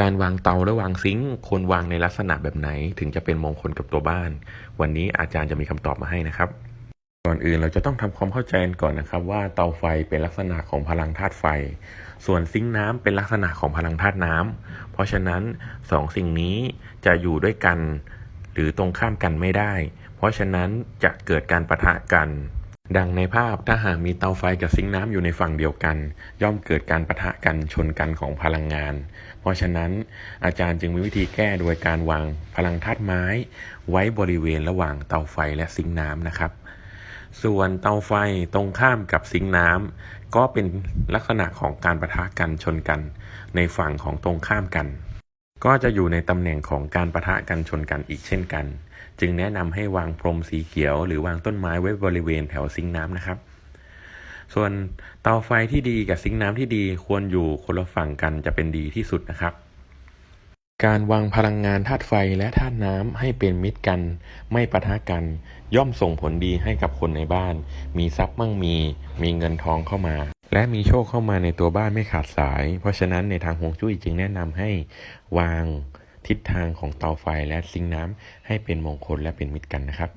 การวางเตาและวางซิงค์ควรวางในลักษณะแบบไหน ถึงจะเป็นมงคลกับตัวบ้าน วันนี้อาจารย์จะมีคำตอบมาให้นะครับ ก่อนอื่นเราจะต้องทำความเข้าใจกันก่อนนะครับ ว่าเตาไฟเป็นลักษณะของพลังธาตุไฟ ส่วนซิงค์น้ำเป็นลักษณะของพลังธาตุน้ำเพราะฉะนั้นสองสิ่งนี้จะอยู่ด้วยกัน หรือตรงข้ามกันไม่ได้ เพราะฉะนั้นจะเกิดการปะทะกัน ดังในภาพถ้าหากมีเตาไฟกับซิงค์น้ำอยู่ในฝั่งเดียวกัน ย่อมเกิดการปะทะกันชนกันของพลังงาน เพราะฉะนั้นอาจารย์จึงมีวิธีแก้โดยการวางพลังธาตุไม้ ไว้บริเวณระหว่างเตาไฟและซิงค์น้ำนะครับ ส่วนเตาไฟตรงข้ามกับซิงค์น้ำก็เป็นลักษณะของการประทะกันชนกัน ในฝั่งของตรงข้ามกัน ก็จะอยู่ในตำแหน่งของการประทะกันชนกันอีกเช่นกัน จึงแนะนำให้วางพรมสีเขียว หรือวางต้นไม้ไว้บริเวณแถวซิงน้ำนะครับ ส่วนเตาไฟที่ดีกับซิงน้ำที่ดีควรอยู่คนละฝั่งกันจะเป็นดีที่สุดนะครับ การวางพลังงานธาตุไฟและธาตุน้ำให้เป็นมิตรกัน ไม่ปะทะกัน ย่อมส่งผลดีให้กับคนในบ้าน มีทรัพย์มั่งมี มีเงินทองเข้ามา และมีโชคเข้ามาในตัวบ้านไม่ขาดสาย เพราะฉะนั้นในทางฮวงจุ้ยจึงแนะนำให้วางทิศทางของเตาไฟและซิงน้ำให้เป็นมงคลและเป็นมิตรกันนะครับ